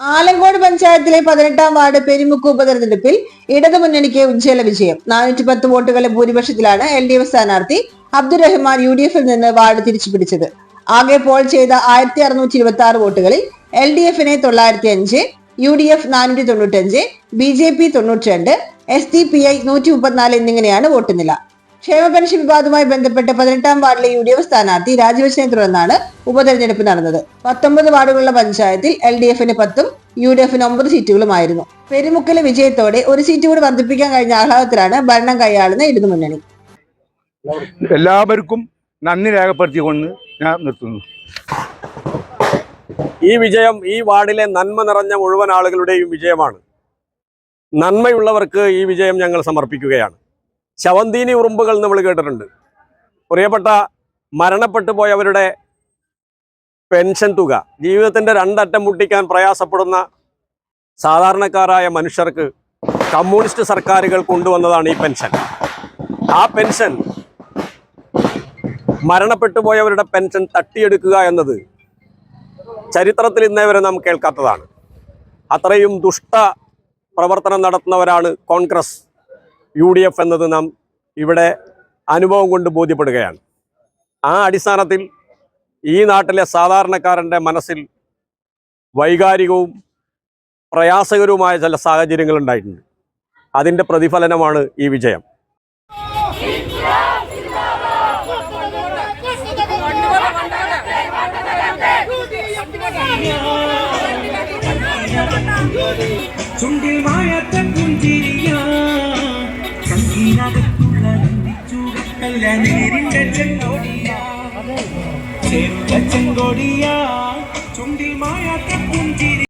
ആലങ്കോട് പഞ്ചായത്തിലെ പതിനെട്ടാം വാർഡ് പെരുമുക്ക് ഉപതെരഞ്ഞെടുപ്പിൽ ഇടതുമുന്നണിക്ക് ഉജ്ജ്വല വിജയം. നാനൂറ്റി പത്ത് വോട്ടുകളുടെ ഭൂരിപക്ഷത്തിലാണ് എൽ ഡി എഫ് സ്ഥാനാർത്ഥി അബ്ദുറഹ്മാൻ യു ഡി എഫിൽ നിന്ന് വാർഡ് തിരിച്ചുപിടിച്ചത്. ആകെ പോൾ ചെയ്ത ആയിരത്തി അറുന്നൂറ്റി ഇരുപത്തി ആറ് വോട്ടുകളിൽ എൽ ഡി എഫിനെ തൊള്ളായിരത്തി അഞ്ച് യു ഡി എഫ് നാനൂറ്റി തൊണ്ണൂറ്റി അഞ്ച് ബി ജെ പി തൊണ്ണൂറ്റി രണ്ട് എസ് ഡി പി ഐ നൂറ്റി മുപ്പത്തിനാല് എന്നിങ്ങനെയാണ് വോട്ട് നില. ക്ഷേമ പെൻഷൻ വിവാദവുമായി ബന്ധപ്പെട്ട് പതിനെട്ടാം വാർഡിലെ യു ഡി എഫ് സ്ഥാനാർത്ഥി രാജിവെച്ചതിനെ തുടർന്നാണ് ഉപതെരഞ്ഞെടുപ്പ് നടന്നത്. പത്തൊമ്പത് വാർഡുകളുള്ള പഞ്ചായത്തിൽ എൽ ഡി എഫിന് പത്തും യു ഡി എഫിന് ഒമ്പത് സീറ്റുകളുമായിരുന്നു. പെരുമുക്കലെ വിജയത്തോടെ ഒരു സീറ്റ് കൂടി വർദ്ധിപ്പിക്കാൻ കഴിഞ്ഞ ആഹ്ലാദത്തിലാണ് ഭരണം കൈയാളുന്ന ഇടതു മുന്നണി. എല്ലാവർക്കും നന്ദി രേഖപ്പെടുത്തിക്കൊണ്ട് ഞാൻ നിർത്തുന്നു. ഈ വിജയം ഈ വാർഡിലെ നന്മ നിറഞ്ഞ മുഴുവൻ ആളുകളുടെയും വിജയമാണ്. നന്മയുള്ളവർക്ക് ഈ വിജയം ഞങ്ങൾ സമർപ്പിക്കുകയാണ്. ശവന്തീനി ഉറുമ്പുകൾ നമ്മൾ കേട്ടിട്ടുണ്ട്. പ്രിയപ്പെട്ട മരണപ്പെട്ടു പോയവരുടെ പെൻഷൻ തുക. ജീവിതത്തിന്റെ രണ്ടറ്റം മുട്ടിക്കാൻ പ്രയാസപ്പെടുന്ന സാധാരണക്കാരായ മനുഷ്യർക്ക് കമ്മ്യൂണിസ്റ്റ് സർക്കാരുകൾ കൊണ്ടുവന്നതാണ് ഈ പെൻഷൻ. ആ പെൻഷൻ മരണപ്പെട്ടു പോയവരുടെ പെൻഷൻ തട്ടിയെടുക്കുക എന്നത് ചരിത്രത്തിൽ ഇന്നേ വരെ നാം കേൾക്കാത്തതാണ്. അത്രയും ദുഷ്ട പ്രവർത്തനം നടത്തുന്നവരാണ് കോൺഗ്രസ്. യു ഡി എഫ് എന്നത് നാം ഇവിടെ അനുഭവം കൊണ്ട് ബോധ്യപ്പെടുകയാണ് ആ അടിസ്ഥാനത്തിൽ ഈ നാട്ടിലെ സാധാരണക്കാരന്റെ മനസ്സിൽ വൈകാരികവും പ്രയാസകരവുമായ ചില സാഹചര്യങ്ങൾ ഉണ്ടായിട്ടുണ്ട് അതിന്റെ പ്രതിഫലനമാണ് ഈ വിജയം ചുണ്ടിൽ മായാത്ത നന്ദിച്ചൂടല്ല നേരിന്റെ ചെങ്കോടിയ ചെറുള്ള ചെങ്കോടിയ ചുണ്ടിൽ മായാത്ത പുഞ്ചിരി